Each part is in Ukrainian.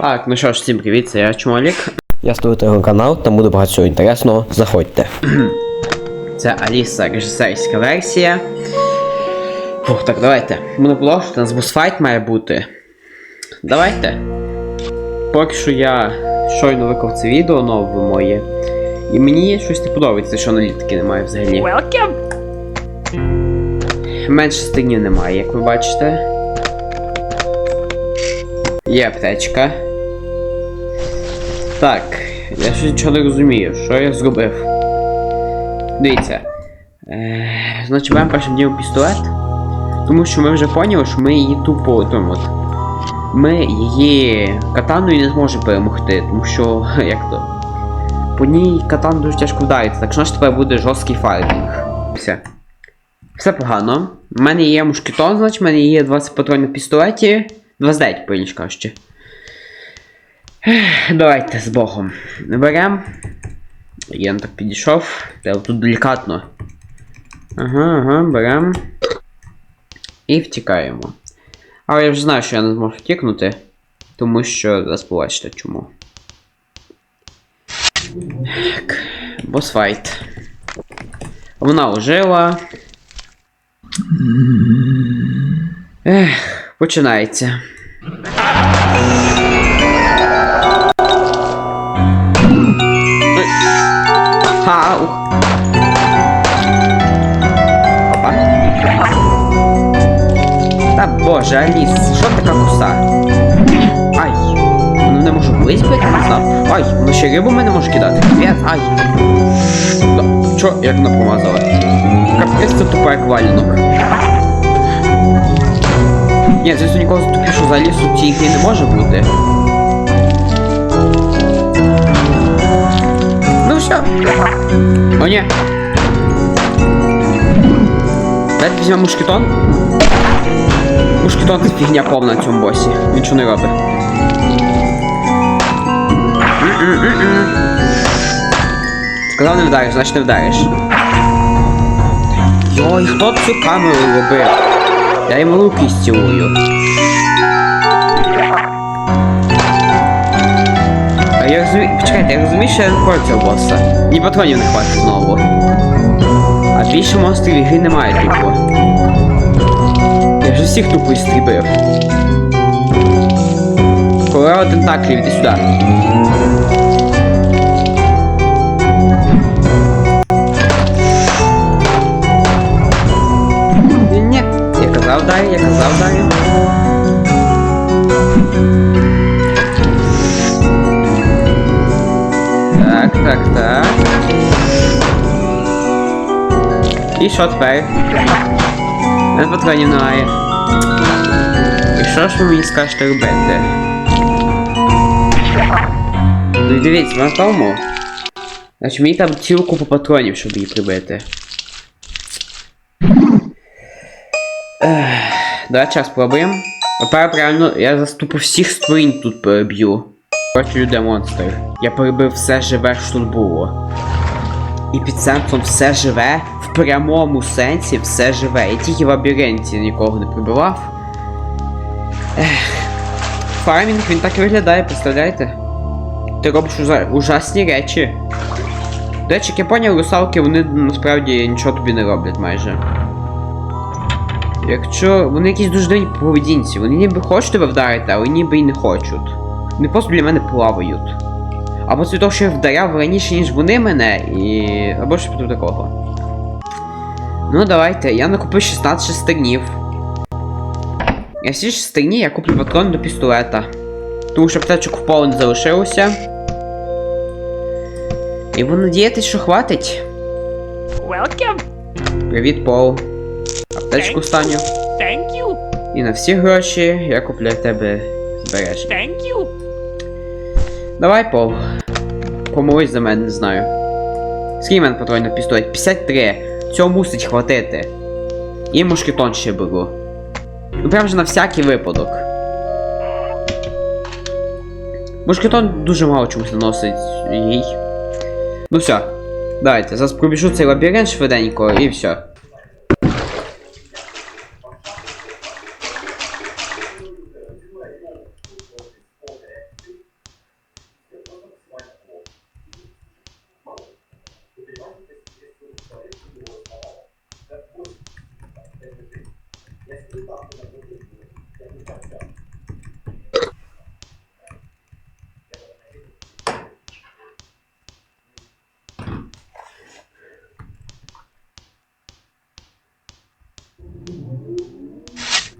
Так, ну що ж, всім привіт, це я Чмолік. Я створю телеграм-канал, там буде багато всього інтересного. Заходьте. Це Аліса режисерська версія. Фух, так, давайте. Буду продовжувати, у нас босфайт має бути. Давайте. Поки що я щойно виклав це відео нове моє. І мені щось не подобається, що аналітики немає взагалі. Welcome. Менше стигнів немає, як ви бачите. Є аптечка. Так, я щось нічого не розумію, що я зробив. Дивіться. Е, значить, беремо першим ділом пістолет. Тому що ми вже поняли, що ми її тупо тому. Ми її катаною не зможемо перемогти, тому що як то. По ній катан дуже тяжко вдариться, так що наш тепер буде жорсткий фарбінг. Все. Все погано. У мене є мушкетон, значить, в мене є 20 патронів в пістолеті. 29, по-іншому кажучи. Давайте з Богом. Берем. Я так підійшов. Треба тут делікатно. Ага, ага, берем. І втікаємо. Але я вже знаю, що я не зможу втікнути. Тому що зараз побачите чому. Так. Босфайт. Вона ожила. Ех, починається. Боже, Аліс, що така коса? Ай. Ну не можу близько, знав. Ай, ну ще рибу мене може кидати. Привіт, ай. Да, Чо, як вона? Капець це тупа як валянок. Ні, звісно, нікого тупішого за лісу цій грі не може бути. Ну все. О, ні. Давайте візьмемо мушкетон. Мушкетон це фігня повна на цьому босі. Він Нічого не робить. Сказав не вдариш, значить не вдариш. Йой, хто цю камеру робив? Я йому руки стілую. А я розумію. Почекайте, я розумію, що я проти цього боса. Ні патронів не хватить знову. А більше монстрів ігри немає тупо. Вже всіх тупо істрібив. Корова тентаклів, іди сюди. Я казав далі, я казав далі. Так, так, так. І що тепер? Не патронів немає. Що ж ви мені скажете робити? Ну дивіться, на тому. Значить мені там цілу купу патронів, щоб її прибити. Давай час пробуємо. Тепер реально я заступу всіх створінь тут переб'ю. Проти людей монстр. Я перебив все живе, що тут було. І під центром все живе, в прямому сенсі все живе. Я тільки в лабіринті нікого не прибивав. Ех. Фармінг він так і виглядає, представляєте? Ти робиш ужа- ужасні речі. До речі, як я поняв, русалки вони насправді нічого тобі не роблять майже. Якщо вони якісь дуже дивні поведінці, вони ніби хочуть тебе вдарити, але ніби і не хочуть. Вони просто біля мене плавають. Або це того, що я вдаряв раніше, ніж вони мене, і. або щось типу такого. Ну давайте, я накупив 16 шестернів. Я всі шестерні я куплю патрон до пістолета. Тому що аптечок в поле не залишилося. І буду надіятися, що хватить. Welcome. Привіт, Пол. Аптечку станю. Thank you. І на всі гроші я купляю в тебе збереження. Thank you. Давай, Пол. Помолись за мене, не знаю. Скільки мене патронів на пістолет? 53. Цього мусить хватити. І мушкетон ще беру. Ну прям же на всякий випадок. Мушкетон дуже мало чомусь наносить їй. Ну все. Давайте, зараз пробіжу цей лабіринт швиденько і все.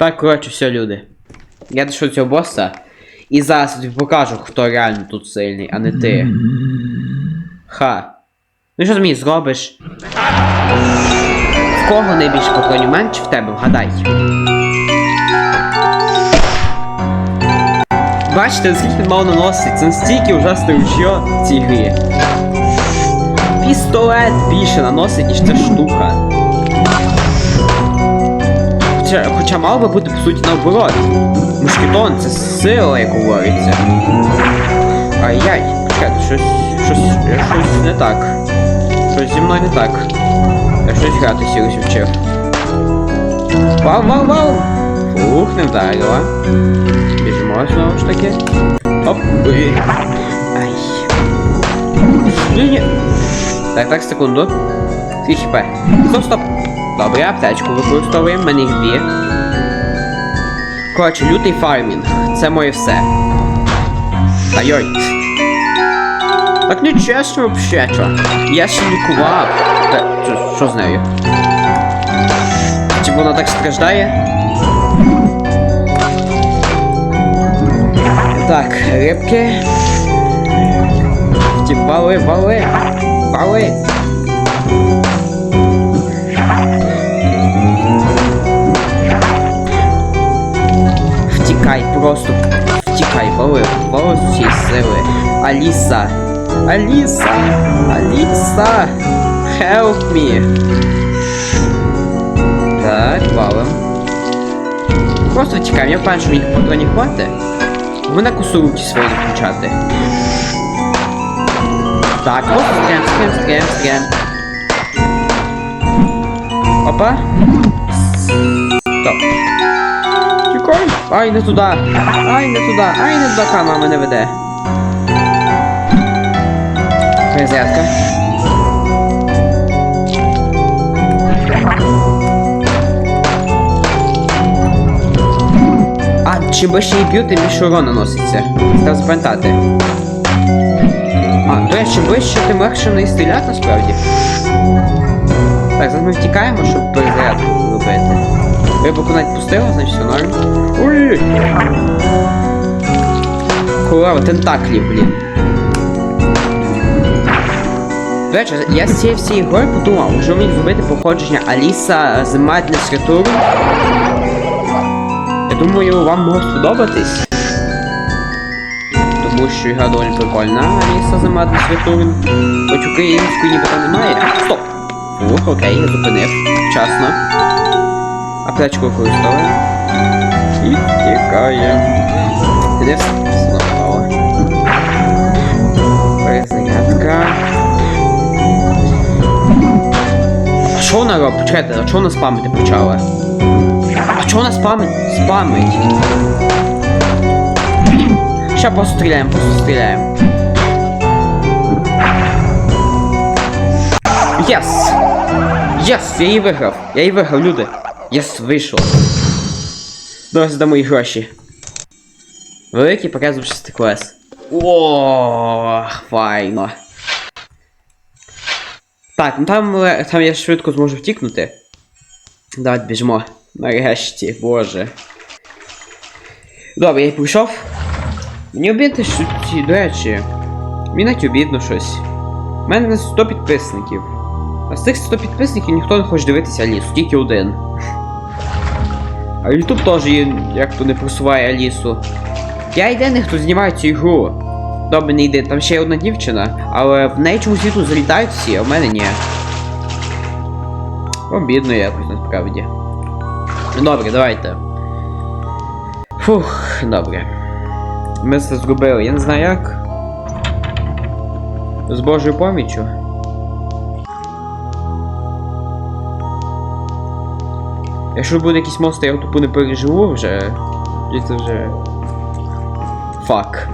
Так, коротше, все, люди. Я дійшов цього боса. І зараз тобі покажу, хто реально тут сильний, а не ти. Ха. Ну що ти мені зробиш? В кого найбільше в чи в тебе? Вгадай. Бачите, наскільки мало наносить? Це настільки ужасне ружьо в цій грі. Пістолет більше наносить, ніж ця штука. Хоча, хоча мав би бути по суті наоборот. Мушкетон це сила, як говориться. Ай-яй, почекайте, щось. щось. щось не так. Щось зі мною не так. Я щось грати сілись вчив. Вау, вау, вау! Фух, не вдарила. Біжимо знову ж таки. Оп! Ой. Ай. Ні-ні. Так, так, секунду. Скільки хп? Стоп, стоп. Добре, аптечку використовуємо, в мене їх дві. Коротше, лютий фармінг. Це моє все. Та йой. Так не чесно вообще, чо. Я ще лікував. Та, що, що з нею? Чи вона так страждає? Так, рибки. Ті вали, вали. Вали. Втікай, просто втікай, вали, вали з усієї сили. Аліса. Аліса! Аліса! Help me! Так, валим. Просто втікаємо, я впевнений, що мені патронів хватить. Вона косуруки свої не включати. Так, просто стріляємо, стріляємо, стріляємо, стріляємо. Опа. Ай, не туди! Ай, не туди! Ай, не туди камера мене веде. Перезарядка. А, чим вище її б'ю, тим більше урон наноситься. Треба запам'ятати. А, до речі, вище, тим легше в неї стріляти насправді. Так, зараз ми втікаємо, щоб перезарядку зробити. Рибу навіть пустила, значить все норм. Ой! Корова, тентаклів, блін. До я з цієї всієї гри подумав, що мені зробити походження Аліса з Madness Return. Я думаю, вам може сподобатись. Тому що гра доволі прикольна, Аліса з Madness Return. Хоч української нібито немає. Стоп! Фух, окей, я зупинив. Вчасно. Аптечку використовуємо. І тікає. Іде все впало. Перезарядка. А що вона робить? Почекайте, а чого вона спамити почала? А чого вона спамить? Спамить? Ща просто стріляємо, просто стріляємо. Єс! Єс! Я її виграв! Я її виграв, люди! Єс, вийшов. Давай здамо їй гроші. Великий показує шести клас. О, файно. Так, ну там, е, там я швидко зможу втікнути. Давайте біжимо. Нарешті, боже. Добре, я прийшов. Мені обідно, що ці, до речі. Мені навіть обідно щось. У мене 100 підписників. А з цих 100 підписників ніхто не хоче дивитися Алісу, тільки один. А YouTube теж є, як то не просуває Алісу. Я єдиний, хто знімає цю ігру. Добре, не йде, там ще є одна дівчина, але в неї чомусь світу залітають всі, а в мене ні. Обідно якось насправді. Добре, давайте. Фух, добре. Ми це зробили, я не знаю як. З Божою поміччю. Якщо буде якийсь монстр, я його тупо не переживу вже. І це вже. Фак.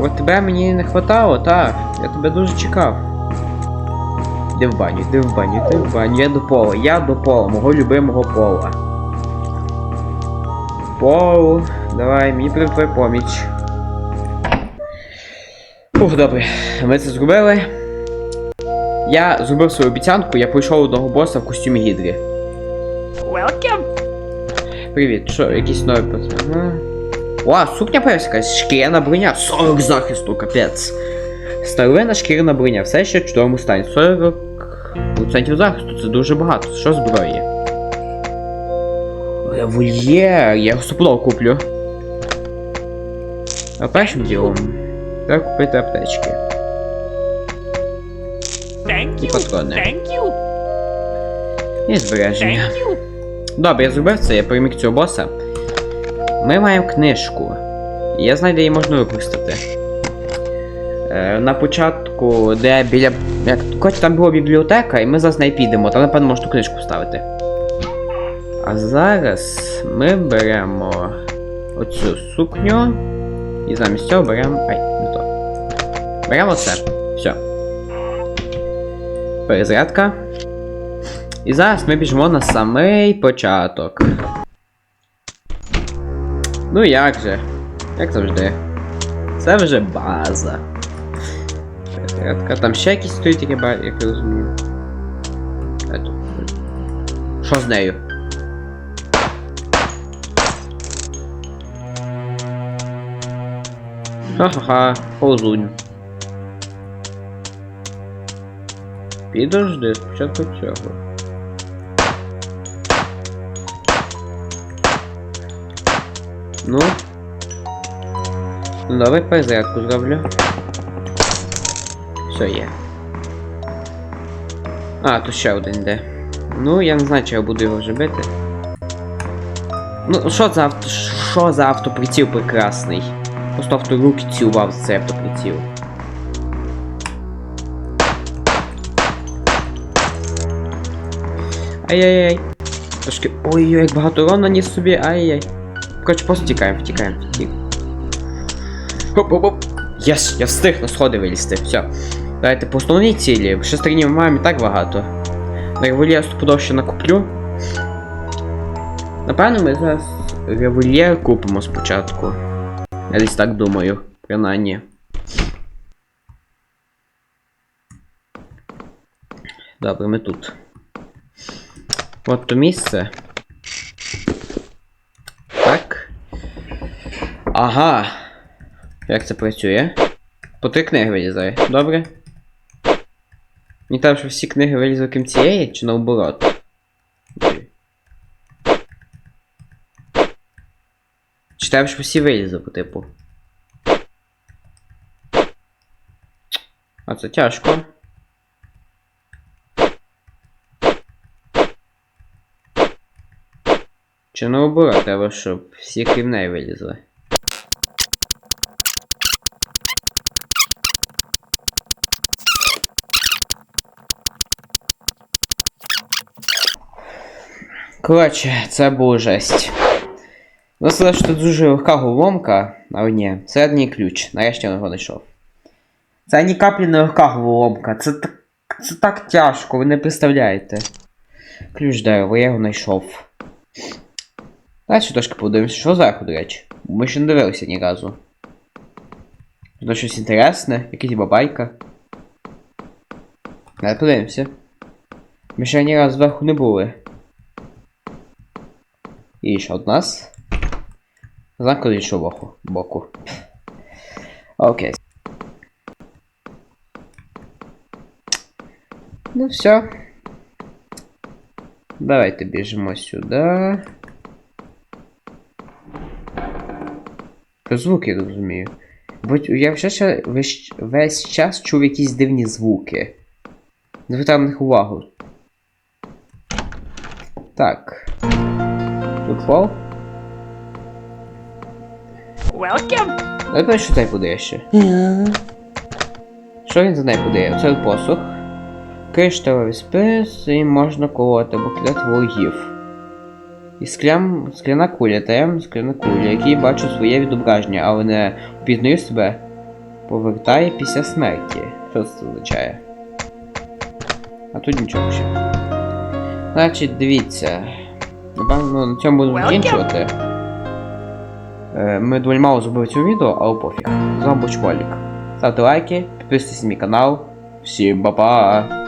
От тебе мені не хватало, так. Я тебе дуже чекав. Йди в баню, йди в баню, йди в баню. Я до пола, я до пола, мого любимого пола. Пол, давай, мені поміч. Ух, добре, ми це зробили. Я зробив свою обіцянку, я пройшов одного боса в костюмі гідрі. Welcome. Привіт, що, якісь нові пацани? Ага. О, сукня якась, шкіряна броня, 40 захисту, капець. Старовина шкіряна броня, все ще в чудовому стані. 40% захисту, це дуже багато. Що зброї? Револьєр, я його куплю. А першим ділом треба купити аптечки. І патрони. І збереження. Добре, я зробив це, я переміг цього боса. Ми маємо книжку. Я знаю, де її можна використати. Е, на початку, де біля. Як коротше, там була бібліотека, і ми зараз в неї підемо, там, напевно, можна ту книжку ставити. А зараз ми беремо оцю сукню. І замість цього беремо. Ай, не то. Беремо це. Перезарядка. І зараз ми біжимо на самий початок. Ну як же? Як завжди. Це вже база. Перезарядка. Там ще якісь стоїть, як я як я розумію. Що з нею? Ха-ха-ха, ползунь. Підожди, спочатку цього. Ну. Ну давай перезарядку зроблю. Все є. А, тут ще один йде. Ну, я не знаю, чи я буду його вже бити. Ну, що за авто. Що за автоприціл прекрасний? Просто авто руки цілував за цей автоприціл. Ай-яй-яй. Трошки. Ой-ой, як багато урон наніс собі, ай-яй. Коротше, просто тікаємо, втікаємо, втікаємо. Хоп-хоп-хоп. Єс, я встиг на сходи вилізти, все. Давайте по основній цілі. Ще стрінів маємо і так багато. На револьєр стопудов ще накуплю. Напевно, ми зараз револьєр купимо спочатку. Я десь так думаю, принаймні. Добре, ми тут. От то місце. Так. Ага. Як це працює? По три книги вилізає. Добре. Мені треба, щоб всі книги вилізли крім цієї, чи наоборот? Чи треба, щоб всі вилізли по типу? А це тяжко. Чи наоборот, треба, щоб всі крім неї вилізли? Коротше, це було жесть. Ну, сказав, що це дуже легка головоломка, але ні, середній ключ. Нарешті я його знайшов. Це ні каплі не легка головоломка. Це так. Це так тяжко, ви не представляєте. Ключ дерево, я його знайшов. Далі трошки подивимося, що зверху, до речі. Ми ще не дивилися ні разу. Тут щось інтересне, якась бабайка. Давай подивимося. Ми ще ні разу зверху не були. І ще од нас. Знак з іншого боку. боку. Окей. Ну все. Давайте біжимо сюди. Про звуки я розумію. Бо я вже ще весь, весь час чув якісь дивні звуки. Звертав на них увагу. Так. Тут фол. Welcome. Давай що цей подає ще. Що він за неї подає? Це посух. Кришталевий спис і можна колоти або кидати ворогів. І склям, скляна куля, таємна скляна куля, який бачу своє відображення, але не впізнаю себе. Повертає після смерті. Що це означає? А тут нічого ще. Значить, дивіться. Напевно, на цьому будемо закінчувати. Е, Ми доволі мало зробили цього відео, але пофіг. З вами був Чмолік. Ставте лайки, підписуйтесь на мій канал. Всім па-па!